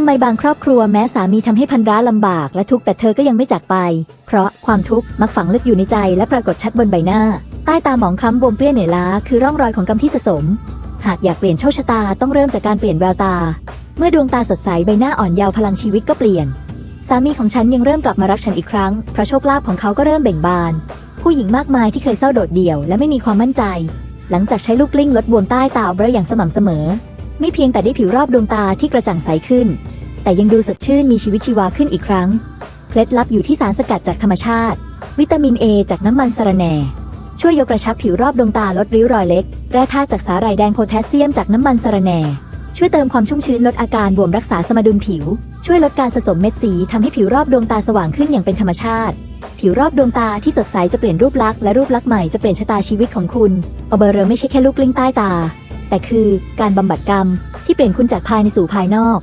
ทำไมบางครอบครัวแม้สามีทำให้พันร้าลำบากและทุกข์แต่เธอก็ยังไม่จากไป เพราะความทุกข์มักฝังลึกอยู่ในใจและปรากฏชัดบนใบหน้า ใต้ตาหมองคล้ำบวมเปรี้ยเหนื่อยล้าคือร่องรอยของกรรมที่สะสม หากอยากเปลี่ยนโชคชะตาต้องเริ่มจากการเปลี่ยนแววตา เมื่อดวงตาสดใสใบหน้าอ่อนเยาว์พลังชีวิตก็เปลี่ยน สามีของฉันยังเริ่มกลับมารักฉันอีกครั้งเพราะโชคลาภของเขาก็เริ่มเบ่งบาน ผู้หญิงมากมายที่เคยเศร้าโดดเดี่ยวและไม่มีความมั่นใจ หลังจากใช้ลูกกลิ้งลดบวมใต้ตาเบรอย่างสม่ำเสมอ ไม่เพียงแต่ได้ผิวรอบดวงตาที่กระจ่างใสขึ้น แต่ยังดูสดชื่นมีชีวิตชีวาขึ้นอีกครั้ง เคล็ดลับอยู่ที่สารสกัดจากธรรมชาติ วิตามิน A จากน้ำมันสะระแหน่ช่วยยกระชับผิวรอบดวงตาลดริ้วรอยเล็ก แร่ธาตุจากสาหร่ายแดงโพแทสเซียมจากน้ำมันสะระแหน่ ช่วยเติมความชุ่มชื้นลดอาการบวมรักษาสมดุลผิว ช่วยลดการสะสมเม็ดสีทำให้ผิวรอบดวงตาสว่างขึ้นอย่างเป็นธรรมชาติ ผิวรอบดวงตาที่สดใสจะเปลี่ยนรูปลักษณ์และรูปลักษณ์ใหม่จะเปลี่ยนชะตาชีวิตของคุณอเบอร์เรอไม่ใช่แค่ลูกกลิ้งใต้ตา แต่คือการบำบัดกรรมที่เปลี่ยนคุณจากภายในสู่ภายนอก